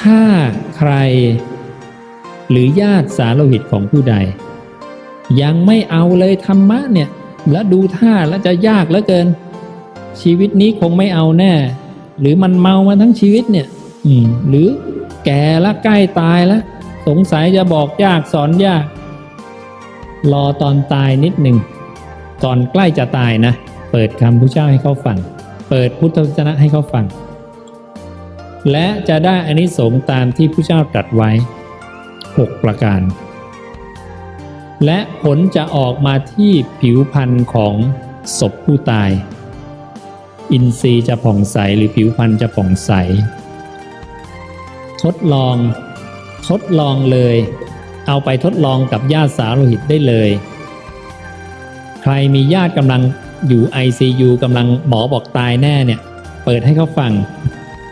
ถ้าใคร หรือญาติสาโลหิตของผู้ใด ยังไม่เอาเลยธรรมะเนี่ย แล้วดูท่าแล้วจะยากเหลือเกิน ชีวิตนี้คงไม่เอาแน่ หรือมันเมามาทั้งชีวิตเนี่ย อืม หรือแก่ละใกล้ตายแล้วสงสัยจะบอกยากสอนยาก รอตอนตายนิดหนึ่งก่อนใกล้จะตายนะ เปิดคำพุทธเจ้าให้เขาฟัง เปิดพุทธวจนะให้เขาฟัง และจะได้อานิสงส์ตามที่พระเจ้าตรัสไว้ 6 ประการ และผลจะออกมาที่ผิวพรรณของศพผู้ตาย อินทรีย์จะผ่องใสหรือผิวพรรณจะผ่องใส ทดลอง ทดลองเลย เอาไปทดลองกับญาติสาโลหิตได้เลย ใครมีญาติกำลังอยู่ ICU กำลังหมอบอกตายแน่เนี่ย เปิดให้เขาฟัง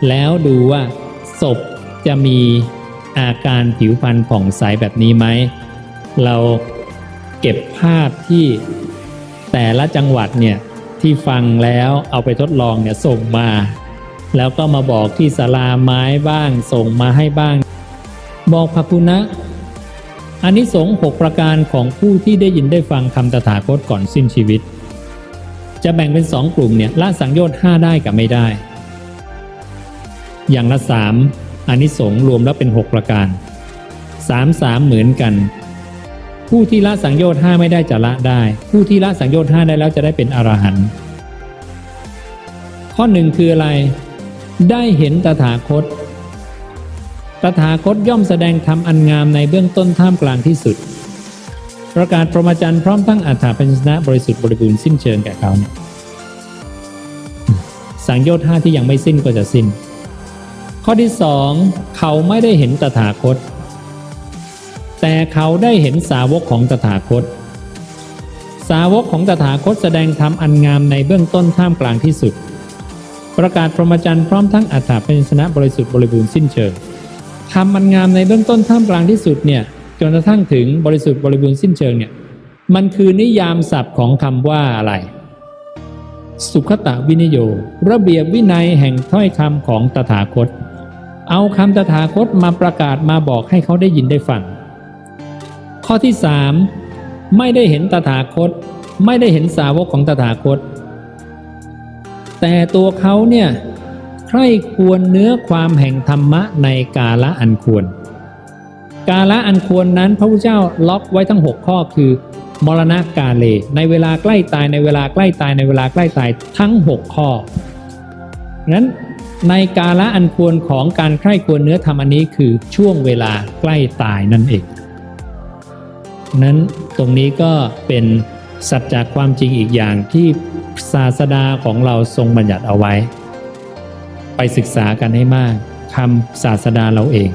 แล้วดูว่าศพจะมีอาการผิวพรรณผ่องใสแบบนี้ไหม เราเก็บภาพที่แต่ละจังหวัดเนี่ยที่ฟังแล้วเอาไปทดลองเนี่ยส่งมา แล้วก็มาบอกที่ศาลาไม้บ้างส่งมาให้บ้าง บอกพระพุนะอันนี้สงส์หกประการของผู้ที่ได้ยินได้ฟังคำตถาคตก่อนสิ้นชีวิต จะแบ่งเป็นสองกลุ่มเนี่ยละสังโยชน์ห้าได้กับไม่ได้ อย่างละสามอนิสงส์รวมแล้วเป็นหกประการสามสามเหมือนกัน ผู้ที่ละสังโยชน์ห้าไม่ได้จะละได้ ผู้ที่ละสังโยชน์ห้าได้แล้วจะได้เป็นอรหันต์ข้อหนึ่งคืออะไร ได้เห็นตถาคต ตถาคตย่อมแสดงธรรมอันงามในเบื้องต้นท่ามกลางที่สุด ประกาศพรหมจรรย์พร้อมตั้งอัฏฐปัญชนะบริสุทธิ์บริบูรณ์สิ้นเชิงแก่เขาเนี่ยสังโยชน์ห้าที่ยังไม่สิ้นก็จะสิ้น ข้อที่สองเขาไม่ได้เห็นตถาคต แต่เขาได้เห็นสาวกของตถาคต สาวกของตถาคตแสดงธรรมอันงามในเบื้องต้นท่ามกลางที่สุด ประกาศพรหมจรรย์พร้อมทั้งอัฏฐปัญชนะบริสุทธิ์บริบูรณ์สิ้นเชิงทำมันงามในเบื้องต้นท่ามกลางที่สุดเนี่ยจนกระทั่งถึงบริสุทธิ์บริบูรณ์สิ้นเชิงเนี่ยมันคือนิยามศัพท์ของคำว่าอะไร สุขตะวินิโย ระเบียบวินัยแห่งถ้อยคำของตถาคต เอาคำตถาคตมาประกาศมาบอกให้เขาได้ยินได้ฟัง ข้อที่สามไม่ได้เห็นตถาคต ไม่ได้เห็นสาวกของตถาคต แต่ตัวเขาเนี่ยใคร่ควรเนื้อความแห่งธรรมะในกาละอันควร กาละอันควรนั้นพระพุทธเจ้าล็อกไว้ทั้ง 6 ข้อคือ มรณะกาเล ในเวลาใกล้ตายในเวลาใกล้ตายในเวลาใกล้ตายทั้ง 6 ข้อนั้น ในกาละอันควรของการใคร่ควรเนื้อธรรมอันนี้คือช่วงเวลาใกล้ตายนั่นเอง นั้นตรงนี้ก็เป็นสัจจความจริงอีกอย่างที่ศาสดาของเราทรงบัญญัติเอาไว้ ไปศึกษากันให้มากคำศาสดาเราเอง